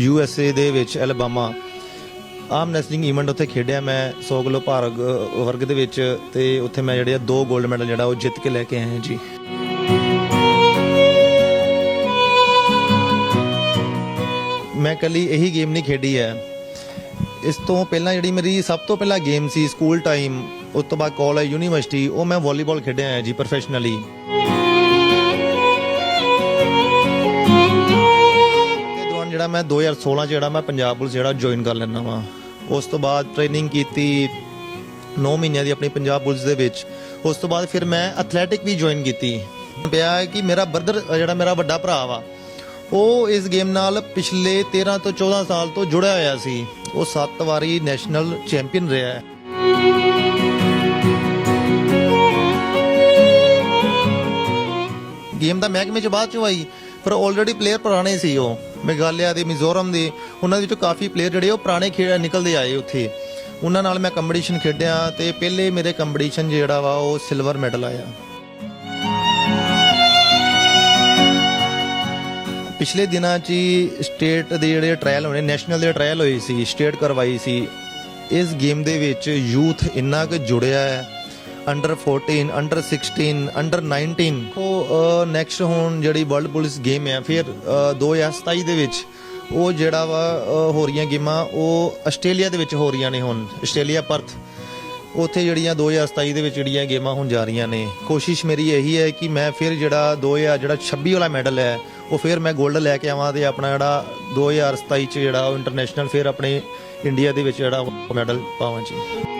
U S A ਦੇ ਵਿੱਚ ਐਲਬਾਮਾ ਆਮ ਨੈਸਲਿੰਗ event ਉੱਥੇ ਖੇਡਿਆ ਮੈਂ 100 ਕਿਲੋ ਭਾਰ ਵਰਗ ਦੇ ਵਿੱਚ ਤੇ ਉੱਥੇ ਮੈਂ ਜਿਹੜੇ ਆ ਦੋ 골ਡ ਮੈਡਲ ਜਿਹੜਾ ਉਹ ਜਿੱਤ ਕੇ ਲੈ ਕੇ ਆਇਆ ਜੀ। ਮੈਂ ਕੱਲੀ ਇਹੀ ਗੇਮ ਨਹੀਂ ਖੇਡੀ ਹੈ। ਇਸ ਤੋਂ ਪਹਿਲਾਂ ਜਿਹੜੀ ਮੇਰੀ ਸਭ ਤੋਂ ਪਹਿਲਾਂ ਗੇਮ ਸੀ ਸਕੂਲ ਟਾਈਮ ਉਸ ਤੋਂ ਬਾਅਦ ਕਾਲਜ ਯੂਨੀਵਰਸਿਟੀ ਉਹ ਮੈਂ ਵਾਲੀਬਾਲ ਖੇਡਿਆ ਹੈ ਜੀ ਪ੍ਰੋਫੈਸ਼ਨਲੀ ਜਿਹੜਾ ਮੈਂ 2016 ਚ ਜਿਹੜਾ ਮੈਂ ਪੰਜਾਬ ਪੁਲਿਸ ਜਿਹੜਾ ਜੁਆਇਨ ਕਰ ਲੈਣਾ ਵਾ। ਉਸ ਤੋਂ ਬਾਅਦ ਟ੍ਰੇਨਿੰਗ ਕੀਤੀ 9 ਮਹੀਨਿਆਂ ਦੀ ਆਪਣੀ ਪੰਜਾਬ ਪੁਲਿਸ ਦੇ ਵਿੱਚ। ਉਸ ਤੋਂ ਬਾਅਦ ਫਿਰ ਮੈਂ ਐਥਲੈਟਿਕ ਵੀ ਜੁਆਇਨ ਕੀਤੀ। ਪਿਆ ਕਿ ਮੇਰਾ ਬਰਦਰ ਜਿਹੜਾ ਮੇਰਾ ਵੱਡਾ ਭਰਾ ਵਾ, ਉਹ ਇਸ ਗੇਮ ਨਾਲ ਪਿਛਲੇ 13 ਤੋਂ 14 ਸਾਲ ਤੋਂ ਜੁੜਿਆ ਹੋਇਆ ਸੀ। ਉਹ 7 ਵਾਰੀ ਨੈਸ਼ਨਲ ਚੈਂਪੀਅਨ ਰਿਹਾ ਹੈ। ਗੇਮ ਦਾ ਮਹਿਕਮੇ ਚ ਬਾਅਦ ਚੋਂ ਆਈ, ਪਰ ਆਲਰੇਡੀ ਪਲੇਅਰ ਪੁਰਾਣੇ ਸੀ ਉਹ। ਮੇਘਾਲਿਆ ਦੇ, ਮਿਜ਼ੋਰਮ ਦੇ, ਉਹਨਾਂ ਦੇ ਵਿੱਚੋਂ ਕਾਫੀ ਪਲੇਅਰ ਜਿਹੜੇ ਉਹ ਪੁਰਾਣੇ ਖੇਡ ਨਿਕਲਦੇ ਆਏ ਉੱਥੇ। ਉਹਨਾਂ ਨਾਲ ਮੈਂ ਕੰਪੀਟੀਸ਼ਨ ਖੇਡਿਆ ਤੇ ਪਹਿਲੇ ਮੇਰੇ ਕੰਪੀਟੀਸ਼ਨ ਜਿਹੜਾ ਵਾ ਉਹ ਸਿਲਵਰ ਮੈਡਲ ਆਇਆ। ਪਿਛਲੇ ਦਿਨਾਂ 'ਚ ਹੀ ਸਟੇਟ ਦੇ ਜਿਹੜੇ ਟ੍ਰਾਇਲ ਹੋਣੇ ਨੈਸ਼ਨਲ ਦੇ ਟ੍ਰਾਇਲ ਹੋਏ ਸੀ ਸਟੇਟ ਕਰਵਾਈ ਸੀ। ਇਸ ਗੇਮ ਦੇ ਵਿੱਚ ਯੂਥ ਇੰਨਾ ਕੁ ਜੁੜਿਆ ਹੈ ਅੰਡਰ 14 ਅੰਡਰ 16 ਅੰਡਰ 19 ਉਹ ਨੈਕਸਟ ਹੁਣ ਜਿਹੜੀ ਵਰਲਡ ਪੁਲਿਸ ਗੇਮ ਹੈ ਫਿਰ ਅ, 2027 ਦੇ ਵਿੱਚ ਉਹ ਜਿਹੜਾ ਵਾ ਹੋ ਰਹੀਆਂ ਗੇਮਾਂ ਉਹ ਆਸਟ੍ਰੇਲੀਆ ਦੇ ਵਿੱਚ ਹੋ ਰਹੀਆਂ ਨੇ ਹੁਣ ਆਸਟ੍ਰੇਲੀਆ ਪਰਥ। ਉੱਥੇ ਜਿਹੜੀਆਂ 2027 ਦੇ ਵਿੱਚ ਜਿਹੜੀਆਂ ਗੇਮਾਂ ਹੁਣ ਜਾ ਰਹੀਆਂ ਨੇ। ਕੋਸ਼ਿਸ਼ ਮੇਰੀ ਇਹੀ ਹੈ ਕਿ ਮੈਂ ਫਿਰ ਜਿਹੜਾ 2000 ਜਿਹੜਾ 26 ਵਾਲਾ ਮੈਡਲ ਹੈ ਉਹ ਫਿਰ ਮੈਂ 골ਡ ਲੈ ਕੇ ਆਵਾਂ ਤੇ ਆਪਣਾ ਜਿਹੜਾ 2027 ਚ ਜਿਹੜਾ ਉਹ ਇੰਟਰਨੈਸ਼ਨਲ ਫਿਰ ਆਪਣੇ ਇੰਡੀਆ ਦੇ ਵਿੱਚ ਜਿਹੜਾ ਮੈਡਲ ਪਾਵਾਂ ਜੀ।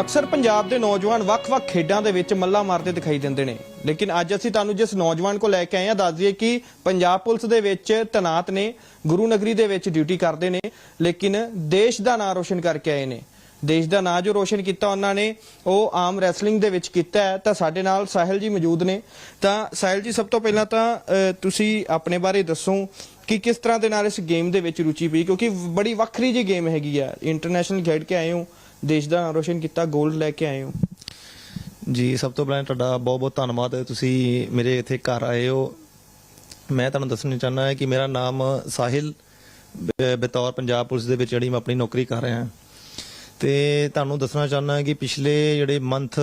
ਅਕਸਰ ਪੰਜਾਬ ਦੇ ਨੌਜਵਾਨ ਵੱਖ-ਵੱਖ ਖੇਡਾਂ ਦੇ ਵਿੱਚ ਮੱਲਾ ਮਾਰਦੇ ਦਿਖਾਈ ਦਿੰਦੇ ਨੇ। ਲੇਕਿਨ ਅੱਜ ਅਸੀਂ ਤੁਹਾਨੂੰ ਜਿਸ ਨੌਜਵਾਨ ਕੋ ਲੈ ਕੇ ਆਏ ਹਾਂ, ਦੱਸ ਦਈਏ ਕਿ ਪੰਜਾਬ ਪੁਲਿਸ ਦੇ ਵਿੱਚ ਤਨਾਤ ਨੇ, ਗੁਰੂ ਨਗਰੀ ਦੇ ਵਿੱਚ ਡਿਊਟੀ ਕਰਦੇ ਨੇ, ਲੇਕਿਨ ਦੇਸ਼ ਦਾ ਨਾਂ ਰੋਸ਼ਨ ਕਰਕੇ ਆਏ ਨੇ। ਦੇਸ਼ ਦਾ ਨਾਂ ਜੋ ਰੋਸ਼ਨ ਕੀਤਾ ਉਹਨਾਂ ਨੇ, ਉਹ ਆਮ ਰੈਸਲਿੰਗ ਦੇ ਵਿੱਚ ਕੀਤਾ ਹੈ। ਤਾਂ ਸਾਡੇ ਨਾਲ ਸਾਹਿਲ ਜੀ ਮੌਜੂਦ ਨੇ। ਤਾਂ ਸਾਹਿਲ ਜੀ, ਸਭ ਤੋਂ ਪਹਿਲਾਂ ਤਾਂ ਤੁਸੀਂ ਆਪਣੇ ਬਾਰੇ ਦੱਸੋ ਕਿ ਕਿਸ ਤਰ੍ਹਾਂ ਦੇ ਨਾਲ ਇਸ ਗੇਮ ਦੇ ਵਿੱਚ ਰੁਚੀ ਪਈ, ਕਿਉਂਕਿ ਬੜੀ ਵੱਖਰੀ ਜੀ ਗੇਮ ਹੈਗੀ ਆ। ਇੰਟਰਨੈਸ਼ਨਲ ਖੇਡ ਕੇ ਆਏ ਹੋ। ਦੇਸ਼ ਦਾ ਨਾਂ ਰੋਸ਼ਨ ਕੀਤਾ 골ਡ ਲੈ ਕੇ ਆਏ ਹੋ। ਜੀ, ਸਭ ਤੋਂ ਪਹਿਲਾਂ ਤੁਹਾਡਾ ਬਹੁਤ ਬਹੁਤ ਧੰਨਵਾਦ। ਤੁਸੀਂ ਮੇਰੇ ਇੱਥੇ ਘਰ ਆਏ ਹੋ। ਮੈਂ ਤੁਹਾਨੂੰ ਦੱਸਣਾ ਚਾਹੁੰਦਾ ਹਾਂ ਕਿ ਮੇਰਾ ਨਾਮ ਸਾਹਿਲ ਬਤੌਰ ਪੰਜਾਬ ਪੁਲਿਸ ਦੇ ਵਿੱਚ ਜਿਹੜੀ ਮੈਂ ਆਪਣੀ ਨੌਕਰੀ ਕਰ ਰਿਹਾ ਹਾਂ। ਤੇ ਤੁਹਾਨੂੰ ਦੱਸਣਾ ਚਾਹੁੰਦਾ ਹਾਂ ਕਿ ਪਿਛਲੇ ਜਿਹੜੇ ਮੰਥ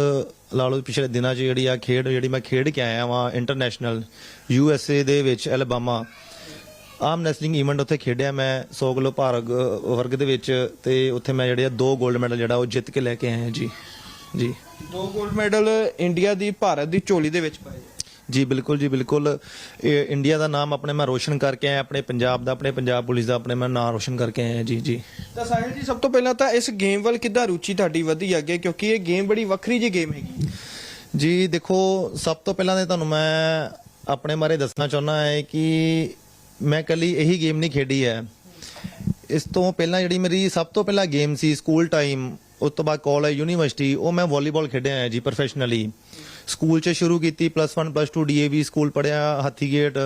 ਲਾ ਲਓ ਪਿਛਲੇ ਦਿਨਾਂ 'ਚ ਜਿਹੜੀ ਆ ਖੇਡ, ਜਿਹੜੀ ਮੈਂ ਖੇਡ ਕੇ ਆਇਆ ਵਾਂ ਇੰਟਰਨੈਸ਼ਨਲ ਯੂ ਐਸ ਏ ਦੇ ਵਿੱਚ ਐਲਬਾਮਾ ਆਮ ਨੈਸਲਿੰਗ ਇਵੈਂਟ ਉੱਥੇ ਖੇਡਿਆ ਮੈਂ 100 ਕਿਲੋ ਭਾਰ ਵਰਗ ਦੇ ਵਿੱਚ ਤੇ ਉੱਥੇ ਮੈਂ ਜਿਹੜੇ ਆ ਦੋ 골ਡ ਮੈਡਲ ਜਿਹੜਾ ਉਹ ਜਿੱਤ ਕੇ ਲੈ ਕੇ ਆਇਆ ਜੀ। ਜੀ। ਦੋ 골ਡ ਮੈਡਲ ਇੰਡੀਆ ਦੀ ਭਾਰਤ ਦੀ ਝੋਲੀ ਦੇ ਵਿੱਚ ਪਾਏ। ਜੀ ਬਿਲਕੁਲ ਜੀ ਬਿਲਕੁਲ। ਇੰਡੀਆ ਦਾ ਨਾਮ ਆਪਣੇ ਮੈਂ ਰੋਸ਼ਨ ਕਰਕੇ ਆਇਆ ਆਪਣੇ ਪੰਜਾਬ ਦਾ ਆਪਣੇ ਪੰਜਾਬ ਪੁਲਿਸ ਦਾ ਆਪਣੇ ਮੈਂ ਨਾਮ ਰੋਸ਼ਨ ਕਰਕੇ ਆਇਆ ਜੀ ਜੀ। ਤਾਂ ਸਾਹਿਲ ਜੀ ਸਭ ਤੋਂ ਪਹਿਲਾਂ ਤਾਂ ਇਸ ਗੇਮ ਵੱਲ ਕਿੱਦਾਂ ਰੁਚੀ ਤੁਹਾਡੀ ਵਧੀ ਅੱਗੇ? ਕਿਉਂਕਿ ਇਹ ਗੇਮ ਬੜੀ ਵੱਖਰੀ ਜੀ ਗੇਮ ਹੈਗੀ। ਜੀ ਦੇਖੋ ਸਭ ਤੋਂ ਪਹਿਲਾਂ ਤੇ ਤੁਹਾਨੂੰ ਮੈਂ ਆਪਣੇ ਬਾਰੇ ਦੱਸਣਾ ਚਾਹੁੰਦਾ ਹੈ ਕਿ ਮੈਂ ਕੱਲੀ ਇਹੀ ਗੇਮ ਨਹੀਂ ਖੇਡੀ ਹੈ। ਇਸ ਤੋਂ ਪਹਿਲਾਂ ਜਿਹੜੀ ਮੇਰੀ ਸਭ ਤੋਂ ਪਹਿਲਾਂ ਗੇਮ ਸੀ ਸਕੂਲ ਟਾਈਮ ਉਸ ਤੋਂ ਬਾਅਦ ਕਾਲਜ ਯੂਨੀਵਰਸਿਟੀ ਉਹ ਮੈਂ ਵਾਲੀਬਾਲ ਖੇਡਿਆ ਹੈ ਜੀ ਪ੍ਰੋਫੈਸ਼ਨਲੀ ਸਕੂਲ 'ਚ ਸ਼ੁਰੂ ਕੀਤੀ ਪਲੱਸ 1 ਪਲੱਸ 2 ਡੀਏਵੀ ਸਕੂਲ ਪੜਿਆ ਹਾਥੀਗੇਟ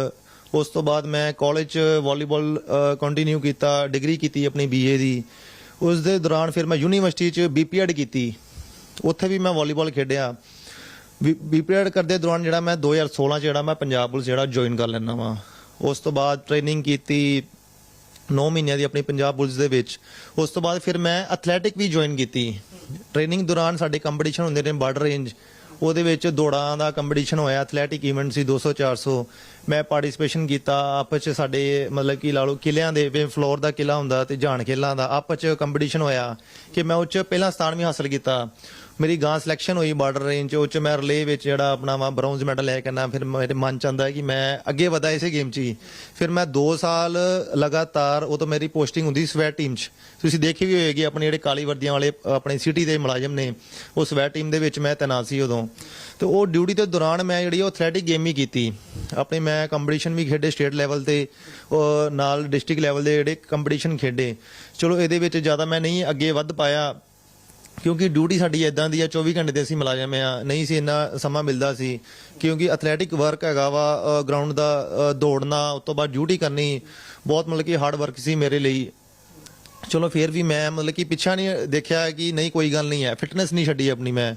ਉਸ ਤੋਂ ਬਾਅਦ ਮੈਂ ਕਾਲਜ 'ਚ ਵਾਲੀਬਾਲ ਕੰਟੀਨਿਊ ਕੀਤਾ ਡਿਗਰੀ ਕੀਤੀ ਆਪਣੀ ਬੀਏ ਦੀ। ਉਸ ਦੇ ਦੌਰਾਨ ਫਿਰ ਮੈਂ ਯੂਨੀਵਰਸਿਟੀ 'ਚ ਬੀਪੀਐਡ ਕੀਤੀ। ਉੱਥੇ ਵੀ ਮੈਂ ਵਾਲੀਬਾਲ ਖੇਡਿਆ। ਬੀਪੀਐਡ ਕਰਦੇ ਦੌਰਾਨ ਜਿਹੜਾ ਮੈਂ 2016 ਚ ਜਿਹੜਾ ਮੈਂ ਪੰਜਾਬ ਪੁਲਿਸ ਜਿਹੜਾ ਜੁਆਇਨ ਕਰ ਲੈਣਾ ਵਾ। ਉਸ ਤੋਂ ਬਾਅਦ ਟ੍ਰੇਨਿੰਗ ਕੀਤੀ 9 ਮਹੀਨਿਆਂ ਦੀ ਆਪਣੀ ਪੰਜਾਬ ਪੁਲਿਸ ਦੇ ਵਿੱਚ। ਉਸ ਤੋਂ ਬਾਅਦ ਫਿਰ ਮੈਂ ਐਥਲੈਟਿਕ ਵੀ ਜੁਆਇਨ ਕੀਤੀ। ਟ੍ਰੇਨਿੰਗ ਦੌਰਾਨ ਸਾਡੇ ਕੰਪੀਟੀਸ਼ਨ ਹੁੰਦੇ ਨੇ ਬਾਰਡਰ ਰੇਂਜ। ਉਹਦੇ ਵਿੱਚ ਦੌੜਾਂ ਦਾ ਕੰਪੀਟੀਸ਼ਨ ਹੋਇਆ ਐਥਲੈਟਿਕ ਇਵੈਂਟ ਸੀ 200 400 ਮੈਂ ਪਾਰਟਿਸਿਪੇਸ਼ਨ ਕੀਤਾ, ਆਪਸ ਚ ਸਾਡੇ ਮਤਲਬ ਕਿ ਲਾ ਲਓ ਕਿਲਿਆਂ ਦੇ ਵੇ ਫਲੋਰ ਦਾ ਕਿਲਾ ਹੁੰਦਾ ਤੇ ਜਾਣ ਖੇਲਾਂ ਦਾ, ਆਪਸ ਚ ਕੰਪੀਟੀਸ਼ਨ ਹੋਇਆ ਕਿ ਮੈਂ ਉਹ ਚ ਪਹਿਲਾ ਸਥਾਨ ਵੀ ਹਾਸਲ ਕੀਤਾ। ਮੇਰੀ ਗਾਂ ਸਿਲੈਕਸ਼ਨ ਹੋਈ ਬਾਰਡਰ ਰੇਂਜ ਚ ਉਹ ਚ ਮੈਂ ਰਿਲੇ ਵਿੱਚ ਜਿਹੜਾ ਆਪਣਾ ਵਾ ਬ੍ਰੌਂਜ਼ ਮੈਡਲ ਲੈ ਕੇ ਆਣਾ ਫਿਰ ਮੇਰੇ ਮਨ ਚ ਆਂਦਾ ਕਿ ਮੈਂ ਅੱਗੇ ਵਧਾ ਇਸੇ ਗੇਮ ਚ ਹੀ। ਫਿਰ ਮੈਂ 2 ਸਾਲ ਲਗਾਤਾਰ ਉਹ ਤੋਂ ਮੇਰੀ ਪੋਸਟਿੰਗ ਹੁੰਦੀ ਸਵੈਟ ਟੀਮ ਚ। ਤੁਸੀਂ ਦੇਖੀ ਵੀ ਹੋਏਗੀ ਆਪਣੇ ਜਿਹੜੇ ਕਾਲੀ ਵਰਦੀਆਂ ਵਾਲੇ ਆਪਣੇ ਸਿਟੀ ਦੇ ਮੁਲਾਜ਼ਮ ਨੇ, ਉਹ ਸਵੈਟ ਟੀਮ ਦੇ ਵਿੱਚ ਮੈਂ ਤੈਨਾਤ ਸੀ ਉਦੋਂ। ਤੇ ਉਹ ਡਿਊਟੀ ਦੇ ਦੌਰਾਨ ਮੈਂ ਜਿਹੜੀ ਉਹ ਐਥਲੈਟਿਕ ਗੇਮ ਹੀ ਕੀਤੀ। ਆਪਣੇ ਮੈਂ ਕੰਪੀਟੀਸ਼ਨ ਵੀ ਖੇਡੇ ਸਟੇਟ ਲੈਵਲ ਤੇ ਨਾਲ ਡਿਸਟ੍ਰਿਕਟ ਲੈਵਲ ਦੇ ਜਿਹੜੇ ਕੰਪੀਟੀਸ਼ਨ ਖੇਡੇ। ਚਲੋ ਇਹਦੇ ਵਿੱਚ ਜ਼ਿਆਦਾ ਮੈਂ ਨਹੀਂ ਅੱਗੇ ਵੱਧ ਪਾਇਆ। ਕਿਉਂਕਿ ਡਿਊਟੀ ਸਾਡੀ ਇਦਾਂ ਦੀ ਆ 24 ਘੰਟੇ 'ਤੇ ਅਸੀਂ ਮੁਲਾਜ਼ਮ ਆ, ਨਹੀਂ ਸੀ ਇੰਨਾ ਸਮਾਂ ਮਿਲਦਾ ਸੀ। ਕਿਉਂਕਿ ਐਥਲੈਟਿਕ ਵਰਕ ਹੈਗਾ ਵਾ ਗਰਾਊਂਡ ਦਾ ਦੌੜਨਾ, ਉਸ ਤੋਂ ਬਾਅਦ ਡਿਊਟੀ ਕਰਨੀ, ਬਹੁਤ ਮਤਲਬ ਕਿ ਹਾਰਡ ਵਰਕ ਸੀ ਮੇਰੇ ਲਈ। ਚਲੋ ਫਿਰ ਵੀ ਮੈਂ ਮਤਲਬ ਕਿ ਪਿੱਛਾ ਨਹੀਂ ਦੇਖਿਆ ਕਿ ਨਹੀਂ, ਕੋਈ ਗੱਲ ਨਹੀਂ ਹੈ ਫਿਟਨੈਸ ਨਹੀਂ ਛੱਡੀ ਆਪਣੀ ਮੈਂ।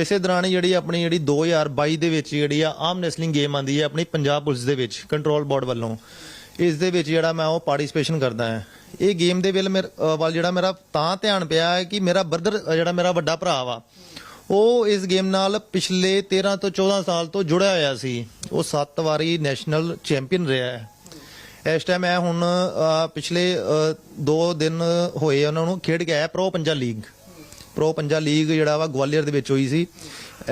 ਇਸੇ ਦੌਰਾਨ ਜਿਹੜੀ ਆਪਣੀ ਜਿਹੜੀ 2022 ਦੇ ਵਿੱਚ ਜਿਹੜੀ ਆ, ਆਮ ਰੈਸਲਿੰਗ ਗੇਮ ਆਂਦੀ ਹੈ, ਆਪਣੀ ਪੰਜਾਬ ਪੁਲਿਸ ਦੇ ਵਿੱਚ ਕੰਟਰੋਲ ਬੋਰਡ ਵੱਲੋਂ। ਇਸ ਦੇ ਵਿੱਚ ਜਿਹੜਾ ਮੈਂ ਉਹ ਪਾਰਟਿਸਿਪੇਸ਼ਨ ਕਰਦਾ ਹਾਂ। ਇਹ ਗੇਮ ਦੇ ਵੇਲੇ ਮੇਰ- ਵੱਲ ਜਿਹੜਾ ਮੇਰਾ ਤਾਂ ਧਿਆਨ ਪਿਆ ਹੈ ਕਿ ਮੇਰਾ ਬ੍ਰਦਰ ਜਿਹੜਾ ਮੇਰਾ ਵੱਡਾ ਭਰਾ ਵਾ, ਉਹ ਇਸ ਗੇਮ ਨਾਲ ਪਿਛਲੇ 13 ਤੋਂ 14 ਸਾਲ ਤੋਂ ਜੁੜਿਆ ਹੋਇਆ ਸੀ। ਉਹ 7 ਵਾਰੀ ਨੈਸ਼ਨਲ ਚੈਂਪੀਅਨ ਰਿਹਾ ਹੈ। ਇਸ ਟਾਈਮ ਮੈਂ ਹੁਣ ਪਿਛਲੇ 2 ਦਿਨ ਹੋਏ ਉਹਨਾਂ ਨੂੰ ਖੇਡ ਕੇ ਆਇਆ ਪ੍ਰੋ ਪੰਜਾ ਲੀਗ ਪ੍ਰੋ ਪੰਜਾ ਲੀਗ ਜਿਹੜਾ ਵਾ ਗਵਾਲੀਅਰ ਦੇ ਵਿੱਚ ਹੋਈ ਸੀ।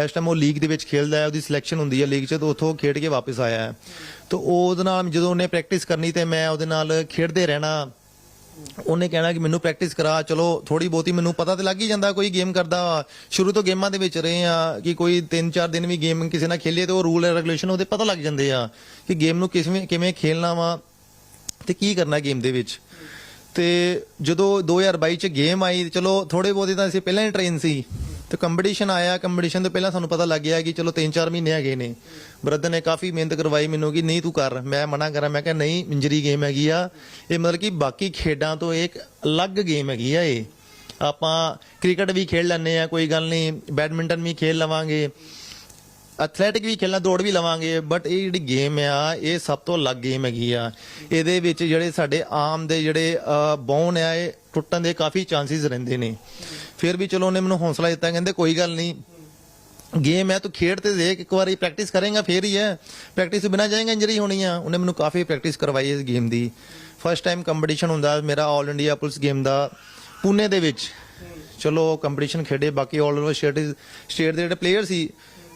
ਇਸ ਟਾਈਮ ਉਹ ਲੀਗ ਦੇ ਵਿੱਚ ਖੇਡਦਾ ਹੈ, ਉਹਦੀ ਸਿਲੈਕਸ਼ਨ ਹੁੰਦੀ ਹੈ ਲੀਗ 'ਚ, ਤੇ ਉੱਥੋਂ ਖੇਡ ਕੇ ਵਾਪਸ ਆਇਆ ਹੈ। ਤੇ ਉਹਦੇ ਨਾਲ ਜਦੋਂ ਉਹਨੇ ਪ੍ਰੈਕਟਿਸ ਕਰਨੀ ਤੇ ਮੈਂ ਉਹਦੇ ਨਾਲ ਖੇਡਦੇ ਰਹਿਣਾ, ਉਹਨੇ ਕਹਿਣਾ ਕਿ ਮੈਨੂੰ ਪ੍ਰੈਕਟਿਸ ਕਰਾ, ਚਲੋ ਥੋੜੀ ਬਹੁਤੀ ਮੈਨੂੰ ਪਤਾ ਤੇ ਲੱਗ ਹੀ ਜਾਂਦਾ ਕੋਈ ਗੇਮ ਕਰਦਾ ਵਾ। ਸ਼ੁਰੂ ਤੋਂ ਗੇਮਾਂ ਦੇ ਵਿੱਚ ਰਹੇ ਆ ਕਿ ਕੋਈ 3-4 ਦਿਨ ਵੀ ਗੇਮ ਕਿਸੇ ਨਾਲ ਖੇਲੀਏ ਤੇ ਉਹ ਰੂਲ ਰੈਗੂਲੇਸ਼ਨ ਉਹਦੇ ਪਤਾ ਲੱਗ ਜਾਂਦੇ ਆ ਕਿ ਗੇਮ ਨੂੰ ਕਿਵੇਂ ਕਿਵੇਂ ਖੇਲਣਾ ਵਾ ਤੇ ਕੀ ਕਰਨਾ ਗੇਮ ਦੇ ਵਿੱਚ। ਤੇ ਜਦੋਂ 2022 ਚ ਗੇਮ ਆਈ ਚਲੋ ਥੋੜੇ ਬਹੁਤੇ ਤਾਂ ਅਸੀਂ ਪਹਿਲਾਂ ਹੀ ਟ੍ਰੇਨ ਸੀ। ਤੇ ਕੰਪੀਟੀਸ਼ਨ ਆਇਆ ਕੰਪੀਟੀਸ਼ਨ ਤੋਂ ਪਹਿਲਾਂ ਸਾਨੂੰ ਪਤਾ ਲੱਗ ਗਿਆ ਕਿ ਚਲੋ 3-4 ਮਹੀਨੇ ਹੈਗੇ ਨੇ। ਬ੍ਰਦਰ ਨੇ ਕਾਫੀ ਮਿਹਨਤ ਕਰਵਾਈ ਮੈਨੂੰ ਕਿ ਨਹੀਂ ਤੂੰ ਕਰ, ਮੈਂ ਮਨਾ ਕਰਾਂ, ਮੈਂ ਕਿਹਾ ਨਹੀਂ ਇੰਜਰੀ ਗੇਮ ਹੈਗੀ ਆ। ਇਹ ਮਤਲਬ ਕਿ ਬਾਕੀ ਖੇਡਾਂ ਤੋਂ ਇੱਕ ਅਲੱਗ ਗੇਮ ਹੈਗੀ ਆ ਇਹ। ਆਪਾਂ ਕ੍ਰਿਕਟ ਵੀ ਖੇਡ ਲੈਂਦੇ ਆ, ਕੋਈ ਗੱਲ ਨਹੀਂ ਬੈਡਮਿੰਟਨ ਵੀ ਖੇਡ ਲਵਾਂਗੇ ਐਥਲੈਟਿਕ ਵੀ ਖੇਲਣਾ ਦੌੜ ਵੀ ਲਵਾਂਗੇ ਬਟ ਇਹ ਜਿਹੜੀ ਗੇਮ ਆ, ਇਹ ਸਭ ਤੋਂ ਅਲੱਗ ਗੇਮ ਹੈਗੀ ਆ। ਇਹਦੇ ਵਿੱਚ ਜਿਹੜੇ ਸਾਡੇ ਆਮ ਦੇ ਜਿਹੜੇ ਬੌਨ ਆ, ਇਹ ਟੁੱਟਣ ਦੇ ਕਾਫੀ ਚਾਂਸਸ ਰਹਿੰਦੇ ਨੇ। ਫਿਰ ਵੀ ਚਲੋ ਉਹਨੇ ਮੈਨੂੰ ਹੌਸਲਾ ਦਿੱਤਾ, ਕਹਿੰਦੇ ਕੋਈ ਗੱਲ ਨਹੀਂ। ਗੇਮ ਹੈ, ਤੂੰ ਖੇਡ ਤੇ ਦੇਖ, ਇੱਕ ਵਾਰੀ ਪ੍ਰੈਕਟਿਸ ਕਰੇਗਾ, ਫੇਰ ਹੀ ਹੈ। ਪ੍ਰੈਕਟਿਸ ਬਿਨਾ ਜਾਏਗਾ ਇੰਜਰੀ ਹੋਣੀ ਆ। ਉਹਨੇ ਮੈਨੂੰ ਕਾਫੀ ਪ੍ਰੈਕਟਿਸ ਕਰਵਾਈ ਇਸ ਗੇਮ ਦੀ। ਫਸਟ ਟਾਈਮ ਕੰਪੀਟੀਸ਼ਨ ਹੁੰਦਾ ਮੇਰਾ 올 ਇੰਡੀਆ ਪੁਲਿਸ ਗੇਮ ਦਾ ਪੂਨੇ ਦੇ ਵਿੱਚ। ਚਲੋ ਕੰਪੀਟੀਸ਼ਨ ਖੇਡੇ, ਬਾਕੀ 올 ਓਵਰ ਸਟੇਟ ਸਟੇਟ ਦੇ ਜਿਹੜੇ ਪਲੇਅਰ ਸੀ,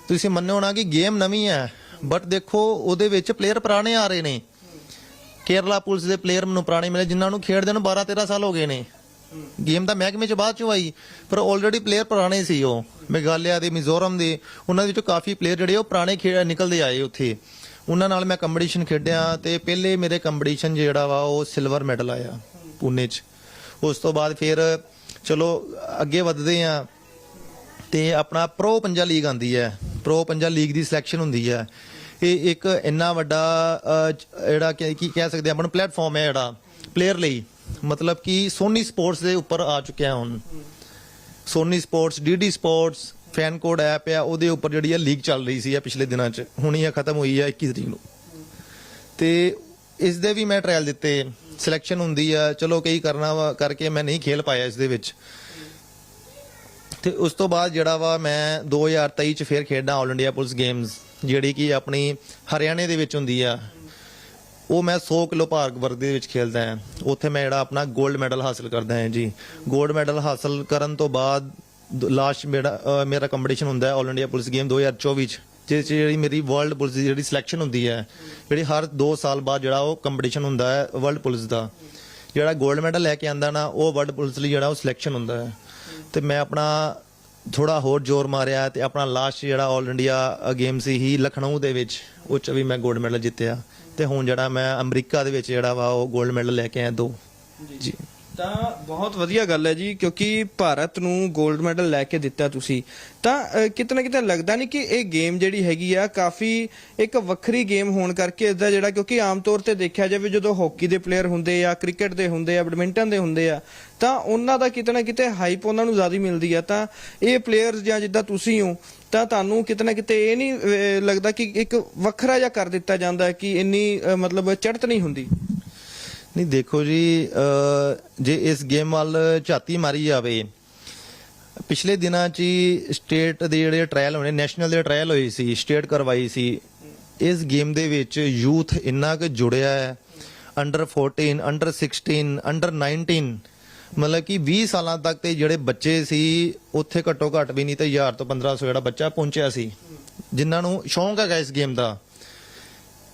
ਤੁਸੀਂ ਮੰਨੋ ਨਾ ਕਿ ਗੇਮ ਨਵੀਂ ਹੈ। ਬਟ ਦੇਖੋ, ਉਹਦੇ ਵਿੱਚ ਪਲੇਅਰ ਪੁਰਾਣੇ ਆ ਰਹੇ ਨੇ। ਕੇਰਲਾ ਪੁਲਿਸ ਦੇ ਪਲੇਅਰ ਮੈਨੂੰ ਪੁਰਾਣੇ ਮਿਲੇ, ਜਿਨ੍ਹਾਂ ਨੂੰ ਖੇਡਦੇ ਨੂੰ 12 13 ਸਾਲ ਹੋ ਗਏ ਨੇ। ਗੇਮ ਤਾਂ ਮਹਿਕਮੇ ਚ ਬਾਅਦ ਚੋਂ ਆਈ, ਪਰ ਆਲਰੇਡੀ ਪਲੇਅਰ ਪੁਰਾਣੇ ਸੀ ਉਹ। ਮੇਘਾਲਿਆ ਦੇ, ਮਿਜ਼ੋਰਮ ਦੇ, ਉਹਨਾਂ ਦੇ ਵਿੱਚੋਂ ਕਾਫੀ ਪਲੇਅਰ ਜਿਹੜੇ ਉਹ ਪੁਰਾਣੇ ਖੇਡ ਨਿਕਲਦੇ ਆਏ ਉੱਥੇ। ਉਹਨਾਂ ਨਾਲ ਮੈਂ ਕੰਪੀਟੀਸ਼ਨ ਖੇਡਿਆ ਤੇ ਪਹਿਲੇ ਮੇਰੇ ਕੰਪੀਟੀਸ਼ਨ ਜਿਹੜਾ ਵਾ, ਉਹ ਸਿਲਵਰ ਮੈਡਲ ਆਇਆ ਪੂਨੇ ਚ। ਉਸ ਤੋਂ ਬਾਅਦ ਫਿਰ ਚਲੋ ਅੱਗੇ ਵੱਧਦੇ ਆ ਤੇ ਆਪਣਾ ਪ੍ਰੋ ਪੰਜਾ ਲੀਗ ਆਂਦੀ ਹੈ। ਪ੍ਰੋ ਪੰਜਾ ਲੀਗ ਦੀ ਸਿਲੈਕਸ਼ਨ ਹੁੰਦੀ ਹੈ। ਇਹ ਇੱਕ ਇੰਨਾ ਵੱਡਾ ਜਿਹੜਾ ਕੀ ਕਹਿ ਸਕਦੇ ਆਪਾਂ ਨੂੰ ਪਲੇਟਫਾਰਮ ਹੈ ਜਿਹੜਾ ਪਲੇਅਰ ਲਈ। ਮਤਲਬ ਕਿ ਸੋਨੀ ਸਪੋਰਟਸ ਦੇ ਉੱਪਰ ਆ ਚੁੱਕਿਆ ਹੁਣ। Sony Sports DD Sports FanCode app ਆ, ਉਹਦੇ ਉੱਪਰ ਜਿਹੜੀ ਆ ਲੀਗ ਚੱਲ ਰਹੀ ਸੀ ਆ ਪਿਛਲੇ ਦਿਨਾਂ 'ਚ। ਹੁਣ ਹੀ ਆ ਖਤਮ ਹੋਈ ਆ 21 ਤਰੀਕ ਨੂੰ। ਤੇ ਇਸ ਦੇ ਵੀ ਮੈਂ ਟ੍ਰਾਇਲ ਦਿੱਤੇ। ਸਿਲੈਕਸ਼ਨ ਹੁੰਦੀ ਆ, ਚਲੋ ਕਈ ਕਰਨਾ ਵਾ, ਕਰਕੇ ਮੈਂ ਨਹੀਂ ਖੇਲ ਪਾਇਆ ਇਸ ਦੇ ਵਿੱਚ। ਤੇ ਉਸ ਤੋਂ ਬਾਅਦ ਜਿਹੜਾ ਵਾ ਮੈਂ 2023 ਚ ਫੇਰ ਖੇਡਾਂ ਆਲ ਇੰਡੀਆ ਪੁਲਿਸ ਗੇਮਸ ਜਿਹੜੀ ਕਿ ਆਪਣੀ ਹਰਿਆਣੇ ਦੇ ਵਿੱਚ ਹੁੰਦੀ ਆ, ਉਹ ਮੈਂ 100 ਕਿਲੋ ਭਾਰ ਵਰਗ ਦੇ ਵਿੱਚ ਖੇਡਦਾ ਹਾਂ। ਉੱਥੇ ਮੈਂ ਜਿਹੜਾ ਆਪਣਾ 골ਡ ਮੈਡਲ ਹਾਸਲ ਕਰਦਾ ਹਾਂ ਜੀ। 골ਡ ਮੈਡਲ ਹਾਸਲ ਕਰਨ ਤੋਂ ਬਾਅਦ ਲਾਸਟ ਮੇਰਾ ਮੇਰਾ ਕੰਪੀਟੀਸ਼ਨ ਹੁੰਦਾ ਹੈ ਆਲ ਇੰਡੀਆ ਪੁਲਿਸ ਗੇਮ 2024 ਚ, ਜਿਸ ਚ ਜਿਹੜੀ ਮੇਰੀ ਵਰਲਡ ਪੁਲਿਸ ਦੀ ਜਿਹੜੀ ਸਿਲੈਕਸ਼ਨ ਹੁੰਦੀ ਹੈ, ਜਿਹੜੀ ਹਰ 2 ਸਾਲ ਬਾਅਦ ਜਿਹੜਾ ਉਹ ਕੰਪੀਟੀਸ਼ਨ ਹੁੰਦਾ ਹੈ ਵਰਲਡ ਪੁਲਿਸ ਦਾ। ਜਿਹੜਾ 골ਡ ਮੈਡਲ ਲੈ ਕੇ ਆਂਦਾ ਨਾ, ਉਹ ਵਰਲਡ ਪੁਲਿਸ ਲਈ ਜਿਹੜਾ ਉਹ ਸਿਲੈਕਸ਼ਨ ਹੁੰਦਾ ਹੈ। ਤੇ ਮੈਂ ਆਪਣਾ ਥੋੜਾ ਹੋਰ ਜ਼ੋਰ ਮਾਰਿਆ ਤੇ ਆਪਣਾ ਲਾਸਟ ਜਿਹੜਾ ਆਲ ਇੰਡੀਆ ਗੇਮ ਸੀ ਹੀ ਲਖਨਊ ਦੇ ਵਿੱਚ ਉਹ ਚ ਵੀ ਮੈਂ 골ਡ ਮੈਡਲ ਜਿੱਤਿਆ। ਤੇ ਹੁਣ ਜਿਹੜਾ ਮੈਂ ਅਮਰੀਕਾ ਦੇ ਵਿੱਚ ਜਿਹੜਾ ਵਾ ਉਹ 골ਡ ਮੈਡਲ ਲੈ ਕੇ ਆਇਆ ਦੋ। ਜੀ। ਤਾਂ ਬਹੁਤ ਵਧੀਆ ਗੱਲ ਹੈ ਜੀ ਕਿਉਂਕਿ ਭਾਰਤ ਨੂੰ 골ਡ ਮੈਡਲ ਲੈ ਕੇ ਦਿੱਤਾ ਤੁਸੀਂ। ਤਾਂ ਅਹ, ਕਿਤੇ ਨਾ ਕਿਤੇ ਲੱਗਦਾ ਨਹੀਂ ਕਿ ਇਹ ਗੇਮ ਜਿਹੜੀ ਹੈਗੀ ਆ ਕਾਫੀ ਇੱਕ ਵੱਖਰੀ ਗੇਮ ਹੋਣ ਕਰਕੇ ਇਸਦਾ ਜਿਹੜਾ ਕਿਉਂਕਿ ਆਮ ਤੌਰ ਤੇ ਦੇਖਿਆ ਜਾਵੇ ਜਦੋਂ ਹਾਕੀ ਦੇ ਪਲੇਅਰ ਹੁੰਦੇ ਆ ਕ੍ਰਿਕਟ ਦੇ ਹੁੰਦੇ ਆ ਬੈਡਮਿੰਟਨ ਦੇ ਹੁੰਦੇ ਆ ਤਾਂ ਉਹਨਾਂ ਦਾ ਕਿਤੇ ਨਾ ਕਿਤੇ ਹਾਈਪ ਉਹਨਾਂ ਨੂੰ ਜ਼ਿਆਦਾ ਮਿਲਦੀ ਆ। ਤਾਂ ਇਹ ਪਲੇਅਰਸ ਜਾਂ ਜਿੱਦਾਂ ਤੁਸੀਂ ਹੋ ਤਾਂ ਤੁਹਾਨੂੰ ਕਿਤੇ ਨਾ ਕਿਤੇ ਇਹ ਨਹੀਂ ਲੱਗਦਾ ਕਿ ਇੱਕ ਵੱਖਰਾ ਜਿਹਾ ਕਰ ਦਿੱਤਾ ਜਾਂਦਾ ਕਿ ਇੰਨੀ ਮਤਲਬ ਚੜਤ ਨਹੀਂ ਹੁੰਦੀ। ਨਹੀਂ, ਦੇਖੋ ਜੀ ਜੇ ਇਸ ਗੇਮ ਵੱਲ ਝਾਤੀ ਮਾਰੀ ਜਾਵੇ, ਪਿਛਲੇ ਦਿਨਾਂ 'ਚ ਹੀ ਸਟੇਟ ਦੇ ਜਿਹੜੇ ਟ੍ਰਾਇਲ ਹੋਣੇ ਨੈਸ਼ਨਲ ਦੇ ਟ੍ਰਾਇਲ ਹੋਏ ਸੀ ਸਟੇਟ ਕਰਵਾਈ ਸੀ, ਇਸ ਗੇਮ ਦੇ ਵਿੱਚ ਯੂਥ ਇੰਨਾ ਕੁ ਜੁੜਿਆ ਹੈ ਅੰਡਰ 14 ਅੰਡਰ 16 ਅੰਡਰ 19 ਮਤਲਬ ਕਿ 20 ਸਾਲਾਂ ਤੱਕ ਤੇ ਜਿਹੜੇ ਬੱਚੇ ਸੀ, ਉੱਥੇ ਘੱਟੋ ਘੱਟ ਵੀ ਨਹੀਂ ਤੇ 1000 ਤੋਂ 1500 ਜਿਹੜਾ ਬੱਚਾ ਪਹੁੰਚਿਆ ਸੀ, ਜਿਨ੍ਹਾਂ ਨੂੰ ਸ਼ੌਂਕ ਹੈਗਾ ਇਸ ਗੇਮ ਦਾ।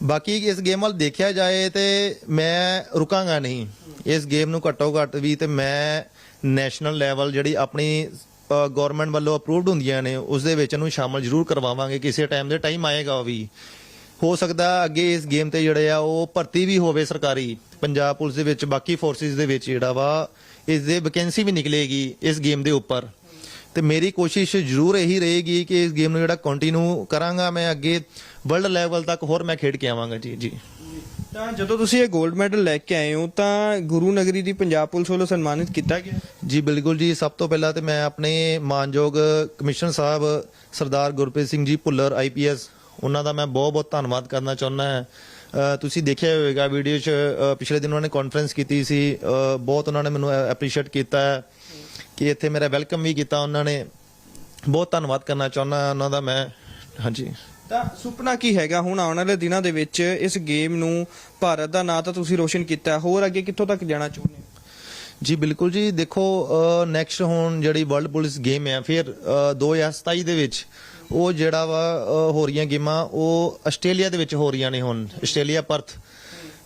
ਬਾਕੀ ਇਸ ਗੇਮ ਵੱਲ ਦੇਖਿਆ ਜਾਏ ਤੇ ਮੈਂ ਰੁਕਾਂਗਾ ਨਹੀਂ। ਇਸ ਗੇਮ ਨੂੰ ਘੱਟੋ ਘੱਟ ਵੀ ਤੇ ਮੈਂ ਨੈਸ਼ਨਲ ਲੈਵਲ ਜਿਹੜੀ ਆਪਣੀ ਗਵਰਨਮੈਂਟ ਵੱਲੋਂ ਅਪਰੂਵਡ ਹੁੰਦੀਆਂ ਨੇ ਉਸ ਦੇ ਵਿੱਚ ਇਹਨੂੰ ਸ਼ਾਮਲ ਜ਼ਰੂਰ ਕਰਵਾਵਾਂਗੇ। ਕਿਸੇ ਟਾਈਮ ਦੇ ਟਾਈਮ ਆਏਗਾ ਉਹ ਵੀ। ਹੋ ਸਕਦਾ ਅੱਗੇ ਇਸ ਗੇਮ ਤੇ ਜਿਹੜੇ ਆ ਉਹ ਭਰਤੀ ਵੀ ਹੋਵੇ ਸਰਕਾਰੀ। ਪੰਜਾਬ ਪੁਲਿਸ ਦੇ ਵਿੱਚ, ਬਾਕੀ ਫੋਰਸਿਸ ਦੇ ਵਿੱਚ ਜਿਹੜਾ ਵਾ ਇਸ ਦੇ ਵੈਕੈਂਸੀ ਵੀ ਨਿਕਲੇਗੀ ਇਸ ਗੇਮ ਦੇ ਉੱਪਰ। ਤੇ ਮੇਰੀ ਕੋਸ਼ਿਸ਼ ਜ਼ਰੂਰ ਇਹੀ ਰਹੇਗੀ ਕਿ ਇਸ ਗੇਮ ਨੂੰ ਜਿਹੜਾ ਕੰਟੀਨਿਊ ਕਰਾਂਗਾ ਮੈਂ ਅੱਗੇ। ਵਰਲਡ ਲੈਵਲ ਤੱਕ ਹੋਰ ਮੈਂ ਖੇਡ ਕੇ ਆਵਾਂਗਾ ਜੀ ਜੀ। ਤਾਂ ਜਦੋਂ ਤੁਸੀਂ ਇਹ 골ਡ ਮੈਡਲ ਲੈ ਕੇ ਆਏ ਹੋ ਤਾਂ ਗੁਰੂ ਨਗਰੀ ਦੀ ਪੰਜਾਬ ਪੁਲਿਸ ਵੱਲੋਂ ਸਨਮਾਨਿਤ ਕੀਤਾ ਗਿਆ? ਜੀ ਬਿਲਕੁਲ ਜੀ। ਸਭ ਤੋਂ ਪਹਿਲਾਂ ਤੇ ਮੈਂ ਆਪਣੇ ਮਾਨਯੋਗ ਕਮਿਸ਼ਨਰ ਸਾਹਿਬ ਸਰਦਾਰ ਗੁਰਪ੍ਰੀਤ ਸਿੰਘ ਜੀ ਭੁੱਲਰ ਆਈਪੀਐਸ ਉਹਨਾਂ ਦਾ ਮੈਂ ਬਹੁਤ ਬਹੁਤ ਧੰਨਵਾਦ ਕਰਨਾ ਚਾਹੁੰਦਾ ਹਾਂ। ਤੁਸੀਂ ਦੇਖਿਆ ਹੋਵੇਗਾ ਵੀਡੀਓ 'ਚ ਪਿਛਲੇ ਦਿਨ ਉਹਨਾਂ ਨੇ ਕਾਨਫਰੰਸ ਕੀਤੀ ਸੀ। ਬਹੁਤ ਉਹਨਾਂ ਨੇ ਮੈਨੂੰ ਐਪਰੀਸ਼ੀਏਟ ਕੀਤਾ ਕਿ ਇੱਥੇ ਮੇਰਾ ਵੈਲਕਮ ਵੀ ਕੀਤਾ ਉਹਨਾਂ ਨੇ। ਬਹੁਤ ਧੰਨਵਾਦ ਕਰਨਾ ਚਾਹੁੰਦਾ ਉਹਨਾਂ ਦਾ ਮੈਂ। ਹਾਂਜੀ। ਤਾਂ ਸੁਪਨਾ ਕੀ ਹੈਗਾ ਹੁਣ ਆਉਣ ਵਾਲੇ ਦਿਨਾਂ ਦੇ ਵਿੱਚ ਇਸ ਗੇਮ ਨੂੰ ਭਾਰਤ ਦਾ ਨਾਂ ਤਾਂ ਤੁਸੀਂ ਰੋਸ਼ਨ ਕੀਤਾ। ਹੋਰ ਅੱਗੇ ਕਿੱਥੋਂ ਤੱਕ ਜਾਣਾ ਚਾਹੁੰਦੇ ਹੋ? ਜੀ ਬਿਲਕੁਲ ਜੀ। ਦੇਖੋ ਨੈਕਸਟ ਹੁਣ ਜਿਹੜੀ ਵਰਲਡ ਪੁਲਿਸ ਗੇਮ ਹੈ ਫਿਰ ਅ, 2027 ਦੇ ਵਿੱਚ ਉਹ ਜਿਹੜਾ ਵਾ ਹੋ ਰਹੀਆਂ ਗੇਮਾਂ ਉਹ ਆਸਟ੍ਰੇਲੀਆ ਦੇ ਵਿੱਚ ਹੋ ਰਹੀਆਂ ਨੇ ਹੁਣ। Australia Perth.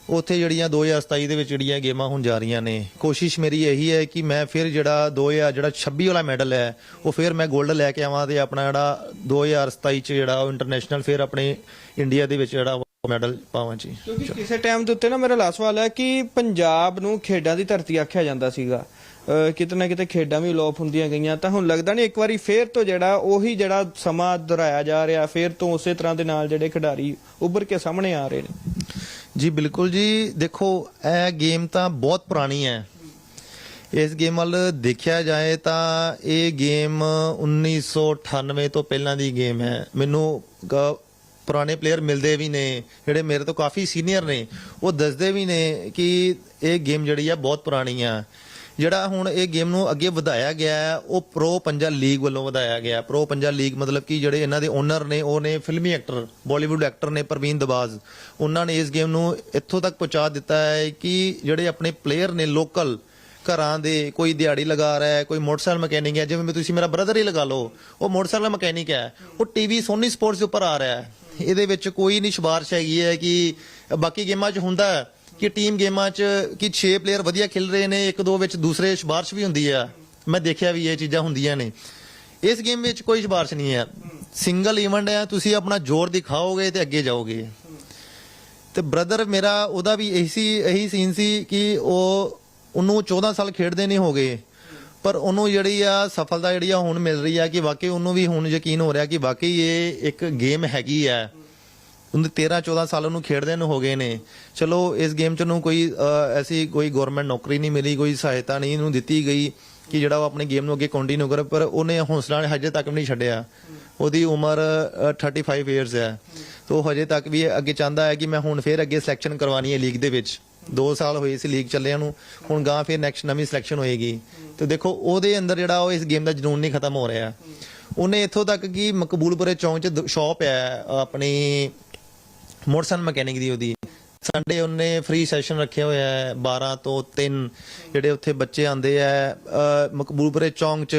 ਉੱਥੇ ਜਿਹੜੀਆਂ 2027 ਦੇ ਵਿੱਚ ਜਿਹੜੀਆਂ ਗੇਮਾਂ ਹੁਣ ਜਾ ਰਹੀਆਂ ਨੇ, ਕੋਸ਼ਿਸ਼ ਮੇਰੀ ਇਹੀ ਹੈ ਕਿ ਮੈਂ ਫਿਰ ਜਿਹੜਾ 2000 ਜਿਹੜਾ 26 ਵਾਲਾ ਮੈਡਲ ਹੈ, ਉਹ ਫਿਰ ਮੈਂ 골ਡ ਲੈ ਕੇ ਆਵਾਂ ਤੇ ਆਪਣਾ ਜਿਹੜਾ 2027 ਚ ਜਿਹੜਾ ਉਹ ਇੰਟਰਨੈਸ਼ਨਲ ਫਿਰ ਆਪਣੇ ਇੰਡੀਆ ਦੇ ਵਿੱਚ ਜਿਹੜਾ ਮੈਡਲ ਪਾਵਾਂ ਜੀ। ਕਿਉਂਕਿ ਕਿਸੇ ਟਾਈਮ ਦੇ ਉੱਤੇ ਨਾ ਮੇਰਾ ਲਾਸਟ ਸਵਾਲ ਹੈ ਕਿ ਪੰਜਾਬ ਨੂੰ ਖੇਡਾਂ ਦੀ ਧਰਤੀ ਆਖਿਆ ਜਾਂਦਾ ਸੀਗਾ। ਕਿਤੇ ਨਾ ਕਿਤੇ ਖੇਡਾਂ ਵੀ ਲੋਪ ਹੁੰਦੀਆਂ ਗਈਆਂ, ਤਾਂ ਹੁਣ ਲੱਗਦਾ ਨਹੀਂ ਇੱਕ ਵਾਰੀ ਫੇਰ ਤੋਂ ਜਿਹੜਾ ਉਹੀ ਜਿਹੜਾ ਸਮਾਂ ਦੁਹਰਾਇਆ ਜਾ ਰਿਹਾ, ਫੇਰ ਤੋਂ ਉਸੇ ਤਰ੍ਹਾਂ ਦੇ ਨਾਲ ਜਿਹੜੇ ਖਿਡਾਰੀ ਉੱਭਰ ਕੇ ਸਾਹਮਣੇ ਆ ਰਹੇ ਨੇ। ਜੀ, ਬਿਲਕੁਲ ਜੀ। ਦੇਖੋ, ਇਹ ਗੇਮ ਤਾਂ ਬਹੁਤ ਪੁਰਾਣੀ ਹੈ। ਇਸ ਗੇਮ ਵੱਲ ਦੇਖਿਆ ਜਾਏ ਤਾਂ ਇਹ ਗੇਮ 1998 ਤੋਂ ਪਹਿਲਾਂ ਦੀ ਗੇਮ ਹੈ। ਮੈਨੂੰ ਪੁਰਾਣੇ ਪਲੇਅਰ ਮਿਲਦੇ ਵੀ ਨੇ, ਜਿਹੜੇ ਮੇਰੇ ਤੋਂ ਕਾਫੀ ਸੀਨੀਅਰ ਨੇ, ਉਹ ਦੱਸਦੇ ਵੀ ਨੇ ਕਿ ਇਹ ਗੇਮ ਜਿਹੜੀ ਆ ਬਹੁਤ ਪੁਰਾਣੀ ਆ। ਜਿਹੜਾ ਹੁਣ ਇਹ ਗੇਮ ਨੂੰ ਅੱਗੇ ਵਧਾਇਆ ਗਿਆ ਹੈ, ਉਹ ਪ੍ਰੋ ਪੰਜਾ ਲੀਗ ਵੱਲੋਂ ਵਧਾਇਆ ਗਿਆ ਪ੍ਰੋ ਪੰਜਾ ਲੀਗ ਮਤਲਬ ਕਿ ਜਿਹੜੇ ਇਹਨਾਂ ਦੇ ਓਨਰ ਨੇ, ਉਹ ਨੇ ਫਿਲਮੀ ਐਕਟਰ ਬਾਲੀਵੁੱਡ ਐਕਟਰ ਨੇ ਪ੍ਰਵੀਨ ਦਬਾਜ਼। ਉਹਨਾਂ ਨੇ ਇਸ ਗੇਮ ਨੂੰ ਇੱਥੋਂ ਤੱਕ ਪਹੁੰਚਾ ਦਿੱਤਾ ਹੈ ਕਿ ਜਿਹੜੇ ਆਪਣੇ ਪਲੇਅਰ ਨੇ ਲੋਕਲ ਘਰਾਂ ਦੇ, ਕੋਈ ਦਿਹਾੜੀ ਲਗਾ ਰਿਹਾ ਹੈ, ਕੋਈ ਮੋਟਰਸਾਈਕਲ ਮਕੈਨਿਕ ਹੈ, ਜਿਵੇਂ ਤੁਸੀਂ ਮੇਰਾ ਬ੍ਰਦਰ ਹੀ ਲਗਾ ਲਓ, ਉਹ ਮੋਟਰਸਾਈਕਲ ਮਕੈਨਿਕ ਹੈ, ਉਹ ਟੀਵੀ ਸੋਨੀ ਸਪੋਰਟਸ ਦੇ ਉੱਪਰ ਆ ਰਿਹਾ ਹੈ। ਇਹਦੇ ਵਿੱਚ ਕੋਈ ਨਹੀਂ ਸਿਫਾਰਿਸ਼ ਹੈਗੀ ਹੈ ਕਿ ਬਾਕੀ ਗੇਮਾਂ 'ਚ ਹੁੰਦਾ ਹੈ। ਕਿ ਟੀਮ ਗੇਮਾਂ 'ਚ ਕਿ 6 ਪਲੇਅਰ ਵਧੀਆ ਖੇਲ ਰਹੇ ਨੇ, ਇੱਕ ਦੋ ਵਿੱਚ ਦੂਸਰੇ ਸਿਫਾਰਿਸ਼ ਵੀ ਹੁੰਦੀ ਆ। ਮੈਂ ਦੇਖਿਆ ਵੀ ਇਹ ਚੀਜ਼ਾਂ ਹੁੰਦੀਆਂ ਨੇ। ਇਸ ਗੇਮ ਵਿੱਚ ਕੋਈ ਸਿਫਾਰਿਸ਼ ਨਹੀਂ ਹੈ ਸਿੰਗਲ ਇਵੈਂਟ ਹੈ ਤੁਸੀਂ ਆਪਣਾ ਜ਼ੋਰ ਦਿਖਾਓਗੇ ਤੇ ਅੱਗੇ ਜਾਓਗੇ। ਤੇ ਬ੍ਰਦਰ ਮੇਰਾ ਉਹਦਾ ਵੀ ਇਹੀ ਇਹੀ ਸੀਨ ਸੀ ਕਿ ਉਹ ਉਹਨੂੰ 14 ਸਾਲ ਖੇਡਦੇ ਨਹੀਂ ਹੋ ਗਏ ਪਰ ਉਹਨੂੰ ਜਿਹੜੀ ਆ ਸਫਲਤਾ ਜਿਹੜੀ ਆ ਹੁਣ ਮਿਲ ਰਹੀ ਆ ਕਿ ਵਾਕਈ ਉਹਨੂੰ ਵੀ ਹੁਣ ਯਕੀਨ ਹੋ ਰਿਹਾ ਕਿ ਵਾਕਈ ਇਹ ਇੱਕ ਗੇਮ ਹੈਗੀ ਆ। ਉਹਨੂੰ 13 14 ਸਾਲ ਉਹਨੂੰ ਖੇਡਦੇ ਨੂੰ ਹੋ ਗਏ ਨੇ। ਚਲੋ ਇਸ ਗੇਮ ਚ ਉਹਨੂੰ ਕੋਈ ਐਸੀ ਕੋਈ ਗਵਰਨਮੈਂਟ ਨੌਕਰੀ ਨਹੀਂ ਮਿਲੀ ਕੋਈ ਸਹਾਇਤਾ ਨਹੀਂ ਇਹਨੂੰ ਦਿੱਤੀ ਗਈ ਕਿ ਜਿਹੜਾ ਉਹ ਆਪਣੀ ਗੇਮ ਨੂੰ ਅੱਗੇ ਕੰਟੀਨਿਊ ਕਰੇ ਪਰ ਉਹਨੇ ਹੌਸਲਾ ਹਜੇ ਤੱਕ ਵੀ ਨਹੀਂ ਛੱਡਿਆ। ਉਹਦੀ ਉਮਰ ਅਹ, 35 ਇਅਰਸ ਹੈ। ਤੇ ਉਹ ਹਜੇ ਤੱਕ ਵੀ ਅੱਗੇ ਚਾਹੁੰਦਾ ਹੈ ਕਿ ਮੈਂ ਹੁਣ ਫੇਰ ਅੱਗੇ ਸਿਲੈਕਸ਼ਨ ਕਰਵਾਣੀ ਹੈ ਲੀਗ ਦੇ ਵਿੱਚ। 2 ਸਾਲ ਹੋਏ ਸੀ ਲੀਗ ਚੱਲਿਆਂ ਨੂੰ ਹੁਣ ਗਾਂ ਫੇਰ ਨੈਕਸਟ ਨਵੀਂ ਸਿਲੈਕਸ਼ਨ ਹੋਏਗੀ। ਤੇ ਦੇਖੋ ਉਹਦੇ ਅੰਦਰ ਜਿਹੜਾ ਉਹ ਇਸ ਗੇਮ ਦਾ ਜਨੂਨ ਨਹੀਂ ਖਤਮ ਹੋ ਰਿਹਾ। ਉਹਨੇ ਇੱਥੋਂ ਤੱਕ ਕਿ ਮਕਬੂਲਪੁਰੇ ਚੌਂਕ 'ਚ ਸ਼ਾਪ ਹੈ ਆਪਣੀ ਮੋਟਰਸਾਈਕਲ ਮਕੈਨਿਕ ਦੀ ਉਹਦੀ। ਸੰਡੇ ਉਹਨੇ ਫ੍ਰੀ ਸੈਸ਼ਨ ਰੱਖਿਆ ਹੋਇਆ ਹੈ 12 ਤੋਂ 3 ਜਿਹੜੇ ਉੱਥੇ ਬੱਚੇ ਆਂਦੇ ਆ ਅਹ, ਮਕਬੂਲਪੁਰੇ ਚੌਂਕ 'ਚ।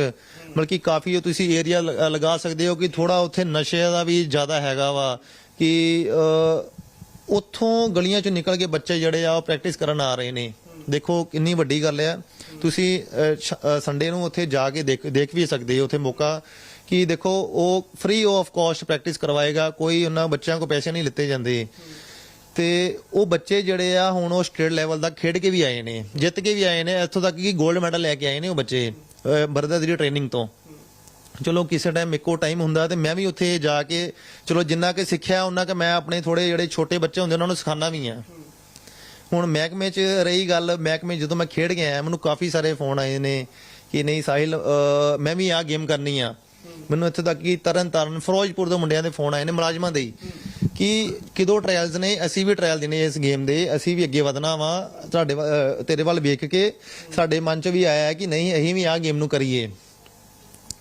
ਮਤਲਬ ਕਿ ਕਾਫੀ ਉਹ ਤੁਸੀਂ ਏਰੀਆ ਲਗਾ ਸਕਦੇ ਹੋ ਕਿ ਥੋੜਾ ਉੱਥੇ ਨਸ਼ੇ ਦਾ ਵੀ ਜ਼ਿਆਦਾ ਹੈਗਾ ਵਾ ਕਿ ਉੱਥੋਂ ਗਲੀਆਂ 'ਚ ਨਿਕਲ ਕੇ ਬੱਚੇ ਜਿਹੜੇ ਆ ਉਹ ਪ੍ਰੈਕਟਿਸ ਕਰਨ ਆ ਰਹੇ ਨੇ। ਦੇਖੋ ਕਿੰਨੀ ਵੱਡੀ ਗੱਲ ਹੈ ਤੁਸੀਂ ਸੰਡੇ ਨੂੰ ਉੱਥੇ ਜਾ ਕੇ ਦੇਖ ਦੇਖ ਵੀ ਸਕਦੇ ਹੋ ਉੱਥੇ ਮੌਕਾ ਕਿ ਦੇਖੋ, ਉਹ ਫ੍ਰੀ ਆਫ ਕਾਸਟ ਪ੍ਰੈਕਟਿਸ ਕਰਵਾਏਗਾ, ਕੋਈ ਉਹਨਾਂ ਬੱਚਿਆਂ ਕੋ ਪੈਸੇ ਨਹੀਂ ਲਿੱਤੇ ਜਾਂਦੇ। ਤੇ ਉਹ ਬੱਚੇ ਜਿਹੜੇ ਆ, ਹੁਣ ਉਹ ਸਟੇਟ ਲੈਵਲ ਤੱਕ ਖੇਡ ਕੇ ਵੀ ਆਏ ਨੇ, ਜਿੱਤ ਕੇ ਵੀ ਆਏ ਨੇ, ਇੱਥੋਂ ਤੱਕ ਕਿ 골ਡ ਮੈਡਲ ਲੈ ਕੇ ਆਏ ਨੇ ਉਹ ਬੱਚੇ ਬਰਦਰ ਦੀ ਟ੍ਰੇਨਿੰਗ ਤੋਂ। ਚਲੋ, ਕਿਸੇ ਟਾਈਮ ਇੱਕੋ ਟਾਈਮ ਹੁੰਦਾ ਤੇ ਮੈਂ ਵੀ ਉੱਥੇ ਜਾ ਕੇ, ਚਲੋ, ਜਿੰਨਾ ਕਿ ਸਿੱਖਿਆ ਉਹਨਾਂ ਕਿ ਮੈਂ ਆਪਣੇ ਥੋੜੇ ਜਿਹੜੇ ਛੋਟੇ ਬੱਚੇ ਹੁੰਦੇ ਉਹਨਾਂ ਨੂੰ ਸਿਖਾਣਾ ਵੀ ਆ ਹੁਣ ਮਹਿਕਮੇ 'ਚ ਰਹੀ ਗੱਲ, ਮਹਿਕਮੇ ਜਦੋਂ ਮੈਂ ਖੇਡ ਗਿਆ, ਮੈਨੂੰ ਕਾਫੀ ਸਾਰੇ ਫੋਨ ਆਏ ਨੇ ਕਿ ਨਹੀਂ ਸਾਹਿਲ ਮੈਂ ਵੀ ਆ ਗੇਮ ਕਰਨੀ ਆ। ਮੈਨੂੰ ਇੱਥੇ ਤੱਕ ਕਿ ਤਰਨ ਤਾਰਨ ਫਿਰੋਜ਼ਪੁਰ ਤੋਂ ਮੁੰਡਿਆਂ ਦੇ ਫੋਨ ਆਏ ਨੇ ਮੁਲਾਜ਼ਮਾਂ ਦੇ ਹੀ ਕਿ ਕਿਦੋਂ ਟ੍ਰਾਇਲਸ ਨੇ ਅਸੀਂ ਵੀ ਟ੍ਰਾਇਲ ਦੇਣੇ ਇਸ ਗੇਮ ਦੇ ਅਸੀਂ ਵੀ ਅੱਗੇ ਵਧਣਾ ਵਾ ਤੁਹਾਡੇ ਤੇਰੇ ਵੱਲ ਵੇਖ ਕੇ ਸਾਡੇ ਮਨ 'ਚ ਵੀ ਆਇਆ ਕਿ ਨਹੀਂ ਅਸੀਂ ਵੀ ਆ ਗੇਮ ਨੂੰ ਕਰੀਏ।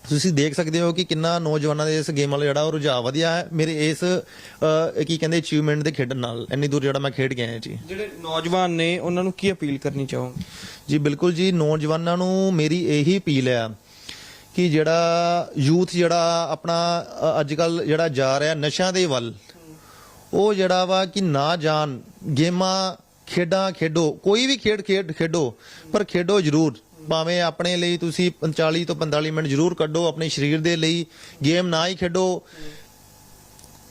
ਤੁਸੀਂ ਦੇਖ ਸਕਦੇ ਹੋ ਕਿ ਕਿੰਨਾ ਨੌਜਵਾਨਾਂ ਦੇ ਇਸ ਗੇਮ ਵੱਲ ਜਿਹੜਾ ਉਹ ਰੁਝਾਅ ਵਧਿਆ ਹੈ। ਮੇਰੇ ਇਸ ਕੀ ਕਹਿੰਦੇ ਅਚੀਵਮੈਂਟ ਦੇ ਖੇਡਣ ਨਾਲ ਇੰਨੀ ਦੂਰ ਜਿਹੜਾ ਮੈਂ ਖੇਡ ਗਿਆ ਹਾਂ ਜੀ। ਜਿਹੜੇ ਨੌਜਵਾਨ ਨੇ ਉਹਨਾਂ ਨੂੰ ਕੀ ਅਪੀਲ ਕਰਨੀ ਚਾਹੋਗੇ? ਜੀ ਬਿਲਕੁਲ ਜੀ ਨੌਜਵਾਨਾਂ ਨੂੰ ਮੇਰੀ ਇਹੀ ਅਪੀਲ ਹੈ ਕਿ ਜਿਹੜਾ ਯੂਥ ਜਿਹੜਾ ਆਪਣਾ ਅੱਜ ਕੱਲ ਜਿਹੜਾ ਜਾ ਰਿਹਾ ਨਸ਼ਿਆਂ ਦੇ ਵੱਲ, ਉਹ ਜਿਹੜਾ ਵਾ ਕਿ ਨਾ ਜਾਣ, ਗੇਮਾਂ ਖੇਡਾਂ ਖੇਡੋ, ਕੋਈ ਵੀ ਖੇਡ ਖੇਡ ਖੇਡੋ, ਪਰ ਖੇਡੋ ਜ਼ਰੂਰ। ਭਾਵੇਂ ਆਪਣੇ ਲਈ ਤੁਸੀਂ 45 ਤੋਂ 45 ਮਿੰਟ ਜ਼ਰੂਰ ਕੱਢੋ ਆਪਣੇ ਸਰੀਰ ਦੇ ਲਈ, ਗੇਮ ਨਾ ਹੀ ਖੇਡੋ।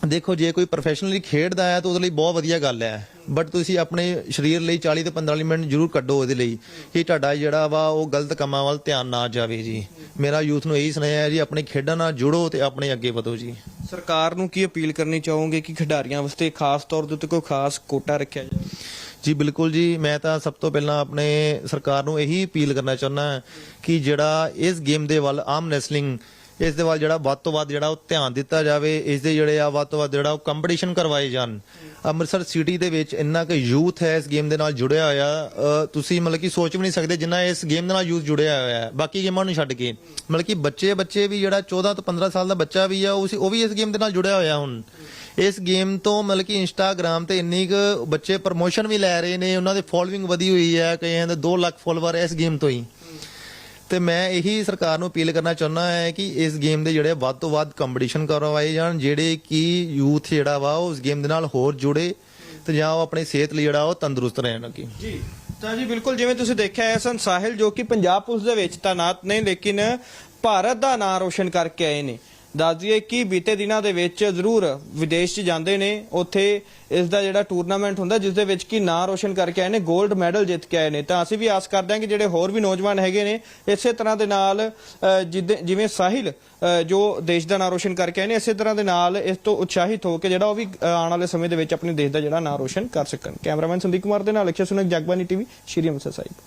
ਦੇਖੋ, ਜੇ ਕੋਈ ਪ੍ਰੋਫੈਸ਼ਨਲੀ ਖੇਡਦਾ ਹੈ ਤਾਂ ਉਹਦੇ ਲਈ ਬਹੁਤ ਵਧੀਆ ਗੱਲ ਹੈ। ਬਟ ਤੁਸੀਂ ਆਪਣੇ ਸਰੀਰ ਲਈ 40 ਤੋਂ 45 ਮਿੰਟ ਜ਼ਰੂਰ ਕੱਢੋ ਉਹਦੇ ਲਈ ਕਿ ਤੁਹਾਡਾ ਜਿਹੜਾ ਵਾ ਉਹ ਗਲਤ ਕੰਮਾਂ ਵੱਲ ਧਿਆਨ ਨਾ ਜਾਵੇ ਜੀ। ਮੇਰਾ ਯੂਥ ਨੂੰ ਇਹੀ ਸੁਨੇਹਾ ਹੈ ਜੀ ਆਪਣੇ ਖੇਡਾਂ ਨਾਲ ਜੁੜੋ ਤੇ ਆਪਣੇ ਅੱਗੇ ਵਧੋ ਜੀ। ਸਰਕਾਰ ਨੂੰ ਕੀ ਅਪੀਲ ਕਰਨੀ ਚਾਹੋਗੇ ਕਿ ਖਿਡਾਰੀਆਂ ਵਾਸਤੇ ਖਾਸ ਤੌਰ ਦੇ ਉੱਤੇ ਕੋਈ ਖਾਸ ਕੋਟਾ ਰੱਖਿਆ ਜਾਵੇ? ਜੀ ਬਿਲਕੁਲ ਜੀ। ਮੈਂ ਤਾਂ ਸਭ ਤੋਂ ਪਹਿਲਾਂ ਆਪਣੇ ਸਰਕਾਰ ਨੂੰ ਇਹੀ ਅਪੀਲ ਕਰਨਾ ਚਾਹੁੰਦਾ ਕਿ ਜਿਹੜਾ ਇਸ ਗੇਮ ਦੇ ਵੱਲ ਆਮ ਰੈਸਲਿੰਗ ਇਸ ਦੇ ਵੱਲ ਜਿਹੜਾ ਵੱਧ ਤੋਂ ਵੱਧ ਜਿਹੜਾ ਉਹ ਧਿਆਨ ਦਿੱਤਾ ਜਾਵੇ, ਇਸ ਦੇ ਜਿਹੜੇ ਆ ਵੱਧ ਤੋਂ ਵੱਧ ਜਿਹੜਾ ਉਹ ਕੰਪੀਟੀਸ਼ਨ ਕਰਵਾਏ ਜਾਣ। ਅੰਮ੍ਰਿਤਸਰ ਸਿਟੀ ਦੇ ਵਿੱਚ ਇੰਨਾ ਕਿ ਯੂਥ ਹੈ ਇਸ ਗੇਮ ਦੇ ਨਾਲ ਜੁੜਿਆ ਹੋਇਆ ਤੁਸੀਂ ਮਤਲਬ ਕਿ ਸੋਚ ਵੀ ਨਹੀਂ ਸਕਦੇ ਜਿੰਨਾ ਇਸ ਗੇਮ ਦੇ ਨਾਲ ਯੂਥ ਜੁੜਿਆ ਹੋਇਆ ਹੈ। ਬਾਕੀ ਗੇਮਾਂ ਨੂੰ ਛੱਡ ਕੇ, ਮਤਲਬ ਕਿ ਬੱਚੇ ਬੱਚੇ ਵੀ ਜਿਹੜਾ 14 ਤੋਂ 15 ਸਾਲ ਦਾ ਬੱਚਾ ਵੀ ਆ, ਉਹ ਉਹ ਵੀ ਇਸ ਗੇਮ ਦੇ ਨਾਲ ਜੁੜਿਆ ਹੋਇਆ ਹੁਣ। ਇਸ ਗੇਮ ਤੋਂ ਮਤਲਬ ਕਿ ਇੰਸਟਾਗ੍ਰam ਤੇ ਇੰਨੀ ਕੁ ਬੱਚੇ ਪ੍ਰਮੋਸ਼ਨ ਵੀ ਲੈ ਰਹੇ ਨੇ, ਉਹਨਾਂ ਦੇ ਫੋਲੋਇੰਗ ਵਧੀ ਹੋਈ ਹੈ, ਕਈਆਂ ਦੇ 2 ਲੱਖ ਫੋਲੋਵਰ ਇਸ ਗੇਮ ਤੋਂ ਹੀ। ਤੇ ਮੈਂ ਇਹੀ ਸਰਕਾਰ ਨੂੰ ਅਪੀਲ ਕਰਨਾ ਚਾਹੁੰਦਾ ਹੈ ਕਿ ਇਸ ਗੇਮ ਦੇ ਜਿਹੜੇ ਵੱਧ ਤੋਂ ਵੱਧ ਕੰਪੀਟੀਸ਼ਨ ਕਰਵਾਏ ਜਾਣ, ਜਿਹੜੇ ਕਿ ਯੂਥ ਜਿਹੜਾ ਵਾ ਉਹ ਉਸ ਗੇਮ ਦੇ ਨਾਲ ਹੋਰ ਜੁੜੇ ਤੇ ਜਾਂ ਉਹ ਆਪਣੀ ਸਿਹਤ ਲਈ ਜਿਹੜਾ ਉਹ ਤੰਦਰੁਸਤ ਰਹਿਣ ਅੱਗੇ ਜੀ, ਤਾਂ ਜੀ ਬਿਲਕੁਲ ਜਿਵੇਂ ਤੁਸੀਂ ਦੇਖਿਆ ਹੈ ਸਨ ਸਾਹਿਲ ਜੋ ਕਿ ਪੰਜਾਬ ਪੁਲਿਸ ਦੇ ਵਿੱਚ ਤਾਇਨਾਤ ਨੇ, ਲੇਕਿਨ ਭਾਰਤ ਦਾ ਨਾਂ ਰੋਸ਼ਨ ਕਰਕੇ ਆਏ ਨੇ। ਦੱਸ ਦਈਏ ਕਿ ਬੀਤੇ ਦਿਨਾਂ ਦੇ ਵਿੱਚ ਜ਼ਰੂਰ ਵਿਦੇਸ਼ 'ਚ ਜਾਂਦੇ ਨੇ। ਉੱਥੇ ਇਸ ਦਾ ਜਿਹੜਾ ਟੂਰਨਾਮੈਂਟ ਹੁੰਦਾ ਜਿਸ ਦੇ ਵਿੱਚ ਕਿ ਨਾਂ ਰੋਸ਼ਨ ਕਰਕੇ ਆਏ ਨੇ 골ਡ ਮੈਡਲ ਜਿੱਤ ਕੇ ਆਏ ਨੇ। ਤਾਂ ਅਸੀਂ ਵੀ ਆਸ ਕਰਦੇ ਹਾਂ ਕਿ ਜਿਹੜੇ ਹੋਰ ਵੀ ਨੌਜਵਾਨ ਹੈਗੇ ਨੇ ਇਸੇ ਤਰ੍ਹਾਂ ਦੇ ਨਾਲ ਅ, ਜਿਵੇਂ ਸਾਹਿਲ ਜੋ ਦੇਸ਼ ਦਾ ਨਾਂ ਰੋਸ਼ਨ ਕਰਕੇ ਆਏ ਨੇ ਇਸੇ ਤਰ੍ਹਾਂ ਦੇ ਨਾਲ ਇਸ ਤੋਂ ਉਤਸ਼ਾਹਿਤ ਹੋ ਕੇ ਜਿਹੜਾ ਉਹ ਵੀ ਆਉਣ ਵਾਲੇ ਸਮੇਂ ਦੇ ਵਿੱਚ ਆਪਣੇ ਦੇਸ਼ ਦਾ ਜਿਹੜਾ ਨਾਂ ਰੋਸ਼ਨ ਕਰ ਸਕਣ। ਕੈਮਰਾਮੈਨ ਸੰਦੀਪ ਕੁਮਾਰ ਦੇ ਨਾਲ ਅਕਸ਼ੇ ਸੁਨਕ ਜਗਬਾਨੀ ਟੀਵੀ ਸ਼੍ਰੀ ਅੰਮ੍ਰਿਤਸਰ ਸਾਹਿਬ।